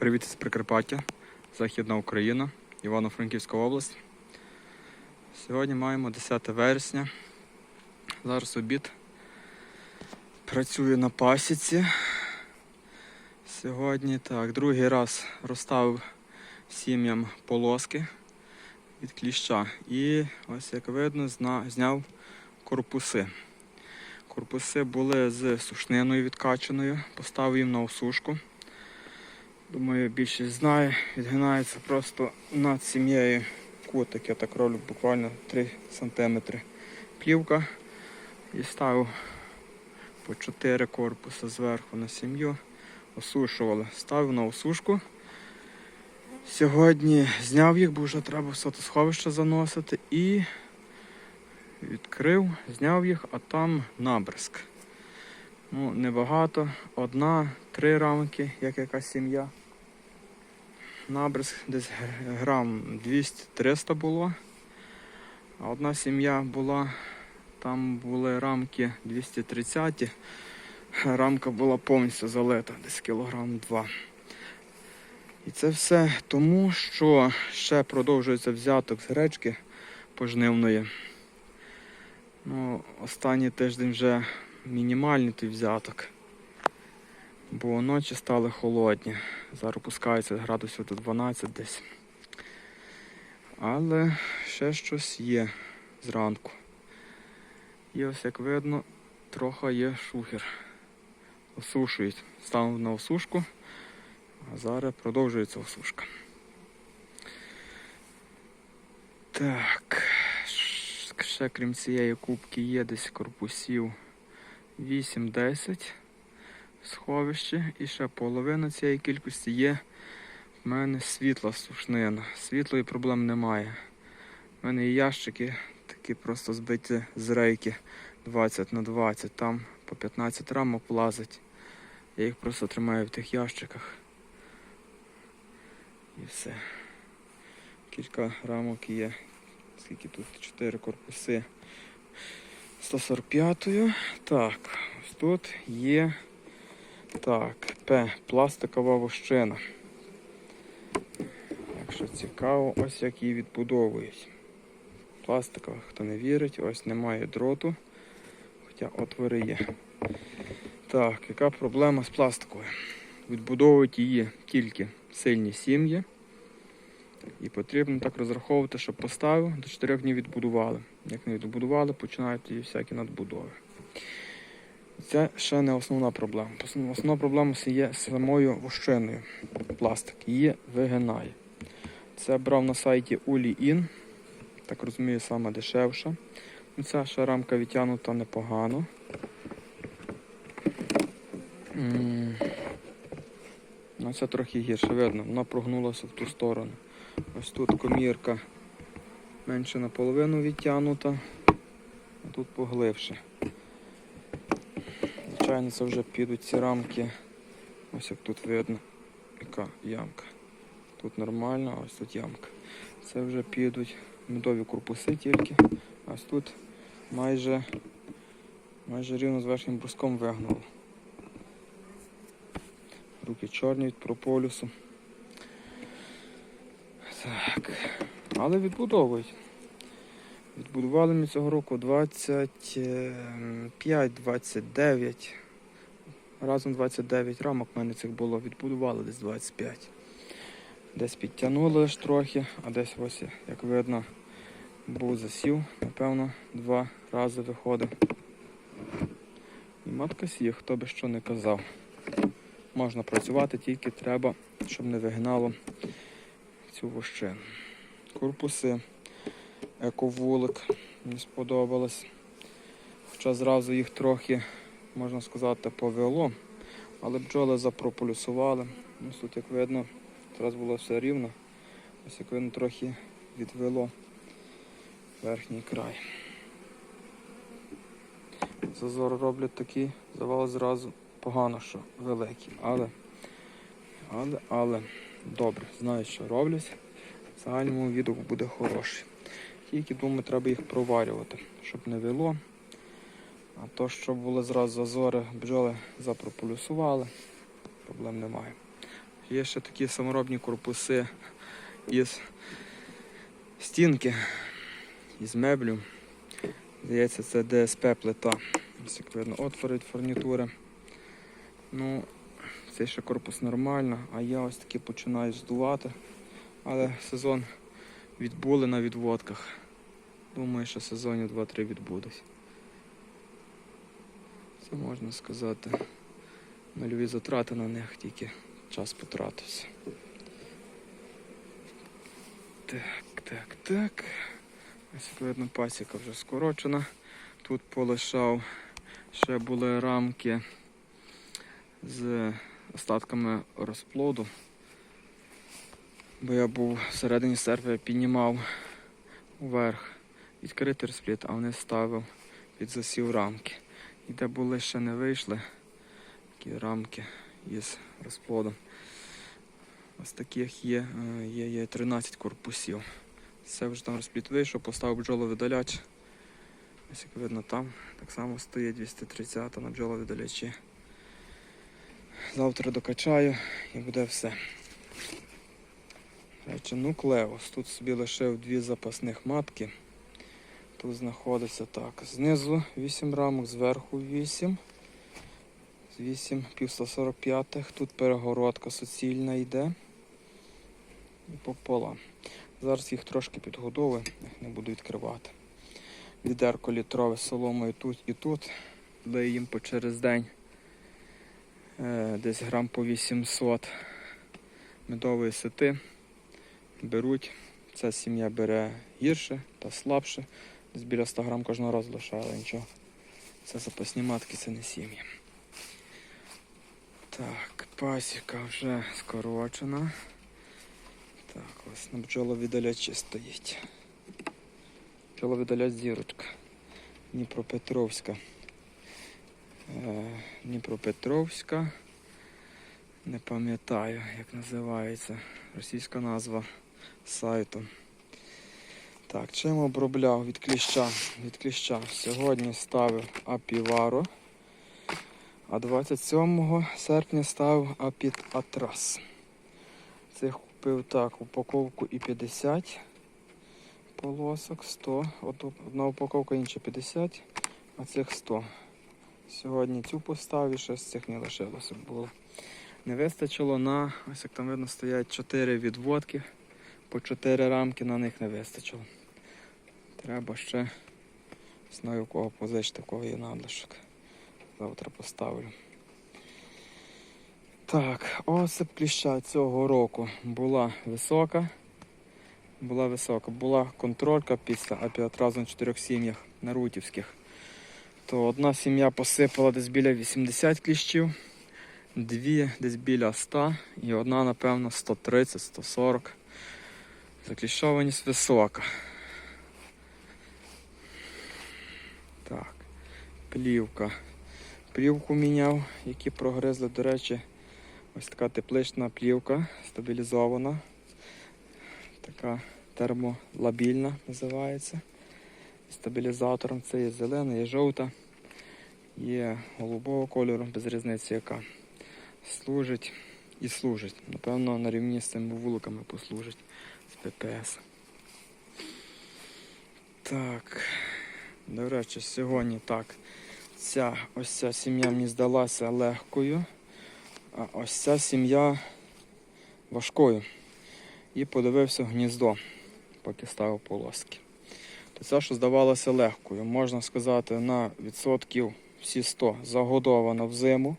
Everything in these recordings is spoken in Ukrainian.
Привіт з Прикарпаття, Західна Україна, Івано-Франківська область. Сьогодні маємо 10 вересня. Зараз обід. Працюю на пасіці. Сьогодні так, другий раз розставив сім'ям полоски від кліща. І ось як видно, зняв корпуси. Корпуси були з сушниною відкачаною, поставив їм на осушку. Думаю, більшість знає, відгинається просто над сім'єю кутик. Я так роблю буквально 3 см плівка і ставив по 4 корпуси зверху на сім'ю. Осушували. Ставив на осушку. Сьогодні зняв їх, бо вже треба в сховище заносити і відкрив, зняв їх, а там набризк. Ну, небагато. Одна, три рамки, як яка сім'я. Набризк десь грам 200-300 було. А одна сім'я була, там були рамки 230. Рамка була повністю залита, десь кілограм 2. І це все тому, що ще продовжується взяток з гречки пожнивної. Ну, останній тиждень вже мінімальний той взяток. Бо ночі стали холодні. Зараз опускається градусів до 12 десь. Але ще щось є зранку. І ось як видно, трохи є шухер. Осушують. Стану на осушку, а зараз продовжується осушка. Так. Ще крім цієї кубки є десь корпусів 8-10 в сховищі. І ще половина цієї кількості є в мене світла сушнина. Світлої проблем немає. У мене і ящики такі просто збиті з рейки 20 на 20. Там по 15 рамок влазить. Я їх просто тримаю в тих ящиках. І все. Кілька рамок є. Скільки тут? 4 корпуси. 145-ю. Так, ось тут є. Так, П. Пластикова вощина. Якщо цікаво, ось як її відбудовують. Пластикова, хто не вірить, ось немає дроту. Хоча отвори є. Так, яка проблема з пластикою? Відбудовують її тільки сильні сім'ї. І потрібно так розраховувати, щоб поставив, до 4 днів відбудували. Як не відбудували, починають її всякі надбудови. Це ще не основна проблема. Основна проблема є з самою вощиною. Пластик. Її вигинає. Це брав на сайті Uli.in. Так розумію, саме дешевша. Ну, Ця ще рамка відтягнута непогано. Ну, це трохи гірше видно, вона прогнулася в ту сторону. Ось тут комірка менше наполовину відтягнута, а тут поглибше. Звичайно, це вже підуть ці рамки. Ось як тут видно, яка ямка. Тут нормально, ось тут ямка. Це вже підуть медові корпуси тільки. Ось тут майже, майже рівно з верхнім бруском вигнало. Руки чорні від прополюсу. Так. Але відбудовують. Відбудували ми цього року 25-29. Разом 29 рамок в мене цих було, відбудували десь 25. Десь підтягнули лише трохи, а десь ось, як видно, був засів, напевно, два рази виходив. І матка сіє, хто би що не казав. Можна працювати, тільки треба, щоб не вигнало цю вощину. Корпуси, ековулик, мені сподобалось. Хоча зразу їх трохи, можна сказати, повело, але бджоли запрополюсували. Ось тут, як видно, зараз було все рівно. Ось як видно, трохи відвело верхній край. Зазор роблять такий, завал зразу погано, що великий. Але, але, але, добре, знаю, що роблять. В загальному відео буде хороший. Тільки думаю, треба їх проварювати, щоб не вело. А то, що були зразу зазори, бджоли запрополюсували, проблем немає. Є ще такі саморобні корпуси із стінки, із меблю. Здається, це ДСП плита. Ось як видно, отвори від фурнітури. Ну, цей ще корпус нормально, а я ось таки починаю здувати. Але сезон відбули на відводках. Думаю, що сезонів 2-3 відбудуть. Це можна сказати. Нульові затрати на них, тільки час потратився. Так, так, так. Ось видно, пасіка вже скорочена. Тут полишав ще були рамки з остатками розплоду. Бо я був всередині серпня піднімав вверх відкритий розплід, а вони ставив під засів рамки. І де були ще не вийшли такі рамки із розплодом. Ось таких є, е, є, є 13 корпусів. Це вже там розплід вийшов, поставив бджоловидаляч. Ось як видно там так само стоїть 230 на бджоловидалячі. Завтра докачаю і буде все. Речі, нуклеус. Тут собі лишив дві запасних матки. Тут знаходиться так. Знизу 8 рамок, зверху 8. З 8 пів 145. Тут перегородка суцільна йде. І пополам. Зараз їх трошки підгодовую, їх не буду відкривати. Відерко літрове соломою тут і тут. Даю їм по через день е, десь грам по 800 медової сети. Беруть. Ця сім'я бере гірше та слабше. Десь біля 100 грам кожного разу лишає, але нічого. Це запасні матки, це не сім'ї. Так, пасіка вже скорочена. Так, ось на бджоловідалячі стоїть. Бджоловідаляч зірочка. Дніпропетровська. Е, Дніпропетровська. Не пам'ятаю, як називається російська назва сайту. Так, чим обробляв від кліща? Від кліща. Сьогодні ставив апіваро, а 27 серпня ставив апід атрас. Цих купив так, упаковку і 50 полосок, 100. От одна упаковка, інша 50, а цих 100. Сьогодні цю поставив і ще з цих не лишилося. Було. Не вистачило на, ось як там видно, стоять 4 відводки, по 4 рамки на них не вистачило. Треба ще знаю кого позичити, у кого є надлишок. Завтра поставлю. Так, осип кліща цього року була висока. Була висока. Була контролька після апіатразу на чотирьох сім'ях на рутівських. То одна сім'я посипала десь біля 80 кліщів, дві десь біля 100 і одна, напевно, 130-140. Закліщованість висока. Так, плівка. Плівку міняв, які прогризли, до речі, ось така теплична плівка, стабілізована. Така термолабільна називається. Стабілізатором це є зелена, є жовта, є голубого кольору, без різниці яка. Служить і служить. Напевно, на рівні з цими вуликами послужить з ППС. Так. До речі, сьогодні так. Ця ось ця сім'я мені здалася легкою, а ось ця сім'я важкою. І подивився гніздо, поки ставив полоски. То ця, що здавалося легкою, можна сказати, на відсотків всі 100 загодована в зиму.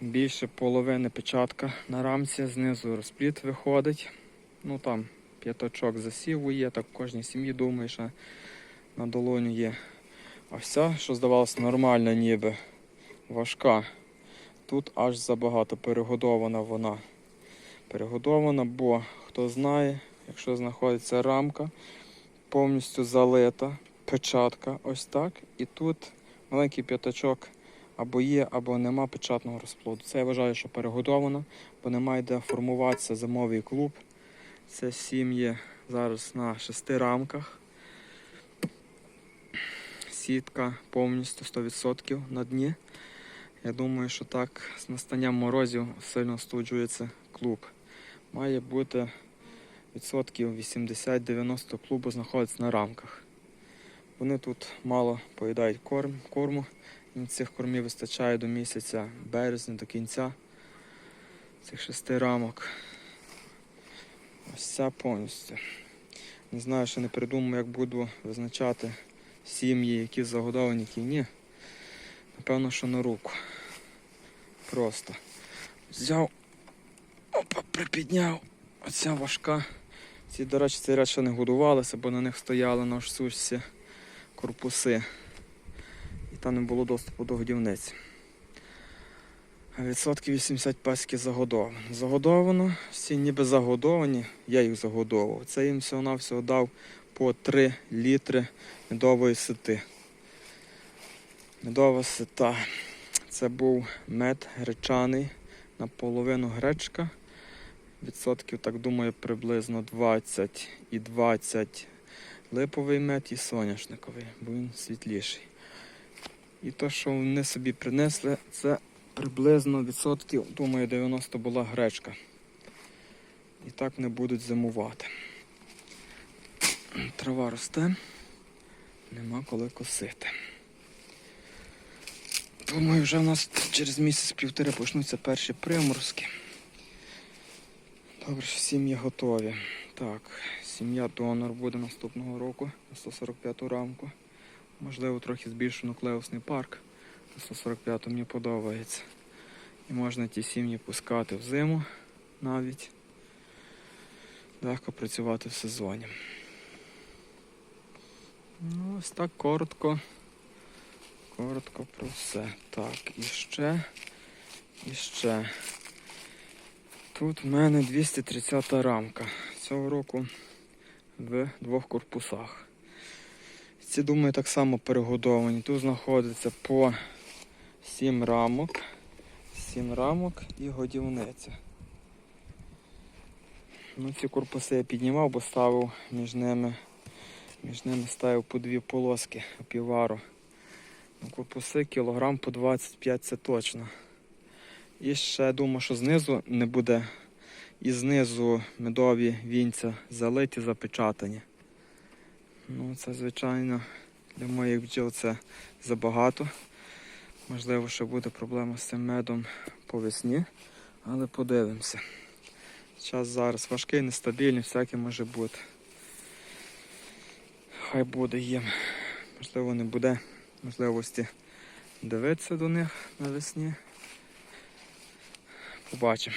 Більше половини печатка на рамці, знизу розпліт виходить. Ну там п'ятачок засіву є, так в кожній сім'ї думаю, що на долоню є. А вся, що здавалося нормальна, ніби важка. Тут аж забагато перегодована вона. Перегодована, бо хто знає, якщо знаходиться рамка, повністю залита, печатка, ось так. І тут маленький п'ятачок або є, або нема печатного розплоду. Це я вважаю, що перегодовано, бо немає де формуватися зимовий клуб. Це сім'ї зараз на шести рамках. Сітка повністю 100% на дні. Я думаю, що так з настанням морозів сильно студжується клуб. Має бути відсотків 80-90 клубу знаходиться на рамках. Вони тут мало поїдають корм, корму. Їм цих кормів вистачає до місяця березня, до кінця цих шести рамок. Ось ця повністю. Не знаю, ще не придумав, як буду визначати сім'ї, які загодовані, які ні. Напевно, що на руку. Просто. Взяв, опа, припідняв. Оця важка. Ці, до речі, ряд ще не годувалися, бо на них стояли на сушці корпуси. І там не було доступу до годівниці. А відсотків 80 паски загодовано. Загодовано, всі ніби загодовані, я їх загодовував. Це їм всього-навсього дав по 3 літри медової сити. Медова сита. Це був мед гречаний, наполовину гречка. Відсотків, так думаю, приблизно 20 і 20 липовий мед і соняшниковий, бо він світліший. І то, що вони собі принесли, це приблизно відсотків, думаю, 90 була гречка. І так не будуть зимувати. Трава росте, нема коли косити. Думаю, вже в нас через місяць-півтори почнуться перші приморозки. Добре, що сім'ї готові. Так, сім'я донор буде наступного року на 145 рамку. Можливо, трохи збільшу нуклеусний парк. На 145 мені подобається. І можна ті сім'ї пускати в зиму навіть. Легко працювати в сезоні. Ну, ось так коротко. Коротко про все. Так, і ще. І ще. Тут в мене 230 рамка. Цього року в двох корпусах. Ці, думаю, так само перегодовані. Тут знаходиться по 7 рамок. 7 рамок і годівниця. Ну, ці корпуси я піднімав, бо ставив між ними, між ними ставив по дві полоски опівару. Ну, корпуси кілограм по 25 це точно. І ще думаю, що знизу не буде. І знизу медові вінця залиті, запечатані. Ну, це, звичайно, для моїх бджіл це забагато. Можливо, ще буде проблема з цим медом по весні, але подивимося. Час зараз важкий, нестабільний, всяке може бути. Хай буде їм. Можливо, не буде можливості дивитися до них навесні. Побачимо.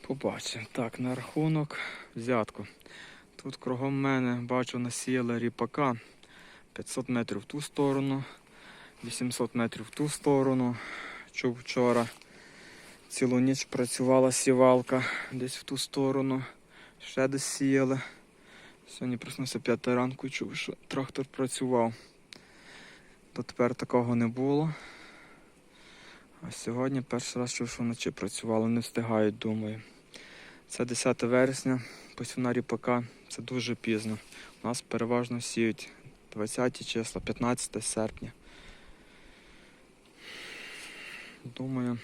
Побачимо. Так, на рахунок взятку. Тут кругом мене бачу насіяли ріпака 500 метрів в ту сторону, 800 метрів в ту сторону. Чув вчора. Цілу ніч працювала сівалка десь в ту сторону. Ще десь сіяли. Сьогодні проснувся 5 ранку чув, що трактор працював. Дотепер такого не було. А сьогодні перший раз чув, що вночі працювали, не встигають, думаю. Це 10 вересня, посівна ріпака, це дуже пізно. У нас переважно сіють 20 числа, 15 серпня. Думаю,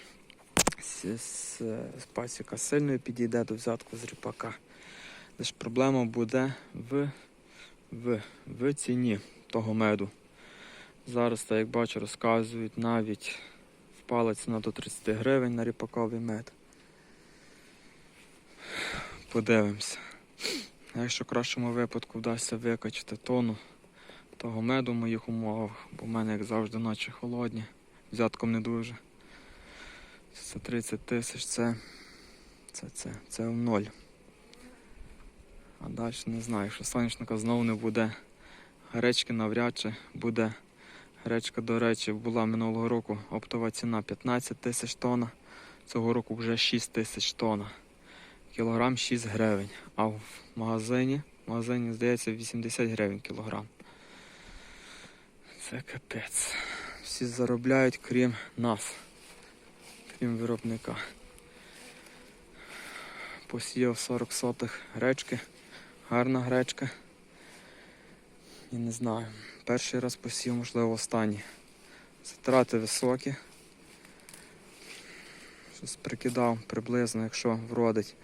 з, з, з пасіка сильно підійде до взятку з ріпака. Лише проблема буде в, в, в ціні того меду. Зараз, так як бачу, розказують навіть впала ціна до 30 гривень на ріпаковий мед. Подивимося. Якщо в кращому випадку вдасться викачати тонну того меду в моїх умовах, бо в мене, як завжди, ночі холодні, взятком не дуже. Це 30 тисяч, це, це, це, це в ноль. А далі не знаю, якщо соняшника знову не буде. Гречки навряд чи буде. Гречка, до речі, була минулого року оптова ціна 15 тисяч тонна. Цього року вже 6 тисяч тонна. Кілограм 6 гривень. А в магазині, в магазині, здається, 80 гривень кілограм. Це капець. Всі заробляють, крім нас, крім виробника. Посіяв 40 сотих гречки. Гарна гречка. І не знаю. Перший раз посів, можливо, останній. Затрати високі. Щось прикидав приблизно, якщо вродить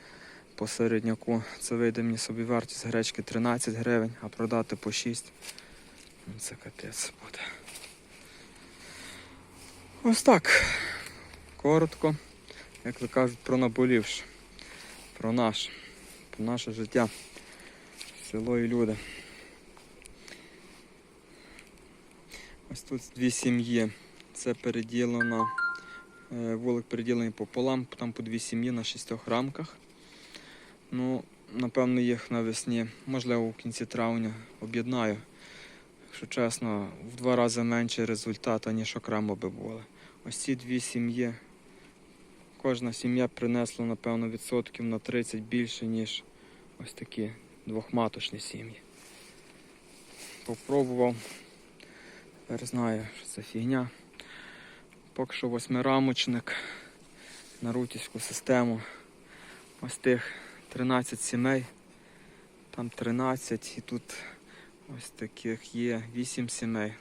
по середняку, це вийде мені собі вартість гречки 13 гривень, а продати по 6. Ну, Це капець буде. Ось так. Коротко, як ви кажуть, про наболівше. Про наше, про наше життя. Село і люди. Ось тут дві сім'ї. Це переділено, е, вулик переділений пополам, там по дві сім'ї на шістьох рамках. Ну, напевно, їх навесні, можливо, в кінці травня об'єднаю. Якщо чесно, в два рази менше результату, ніж окремо би були. Ось ці дві сім'ї. Кожна сім'я принесла, напевно, відсотків на 30 більше, ніж ось такі двохматочні сім'ї. Попробував. Тепер знаю, що це фігня. Поки що восьмирамочник на рутівську систему. Ось тих 13 сімей. Там 13 і тут ось таких є 8 сімей.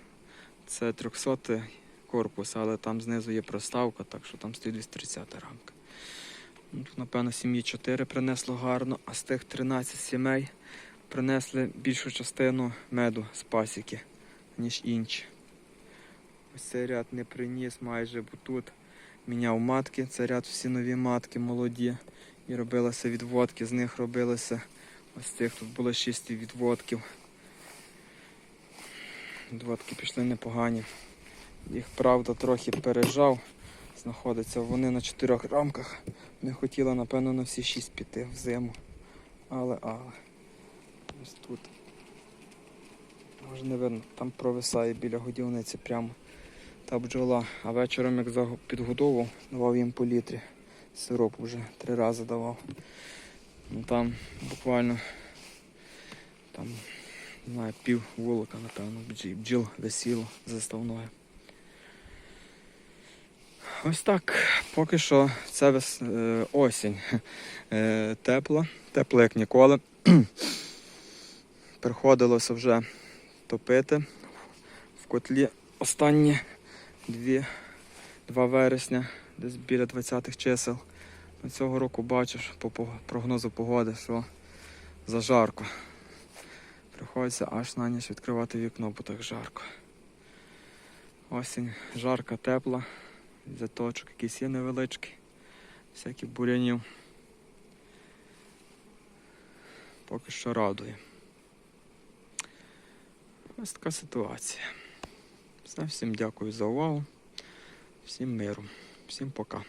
Це 300 корпус, але там знизу є проставка, так що там стоїть 230 рамка. Ну, Тут, напевно, сім'ї 4 принесло гарно, а з тих 13 сімей принесли більшу частину меду з пасіки, ніж інші. Ось цей ряд не приніс майже, бо тут міняв матки. Це ряд всі нові матки молоді. І робилися відводки, з них робилися ось цих тут було 6 відводків. Відводки пішли непогані. Їх, правда, трохи пережав. Знаходяться вони на чотирьох рамках. Не хотіла, напевно, на всі шість піти в зиму. Але, але. Ось тут. Може не видно, там провисає біля годівниці прямо та бджола. А вечором, як підгодовував, давав їм по літрі. Сироп вже три рази давав. Ну, там буквально там, не знаю, пів вулика, напевно, бджіл висіло заставною. Ось так. Поки що це вес... е, осінь. Е, тепла, тепла як ніколи. Приходилося вже топити в котлі останні дві, 2 вересня, десь біля 20-х чисел. На цього року бачиш по прогнозу погоди, що зажарко. Приходиться аж на ніч відкривати вікно, бо так жарко. Осінь жарка, тепла, заточок якийсь є невеличкий, всяких бурянів. Поки що радує. Ось така ситуація. Все, всім дякую за увагу, всім миру, всім пока.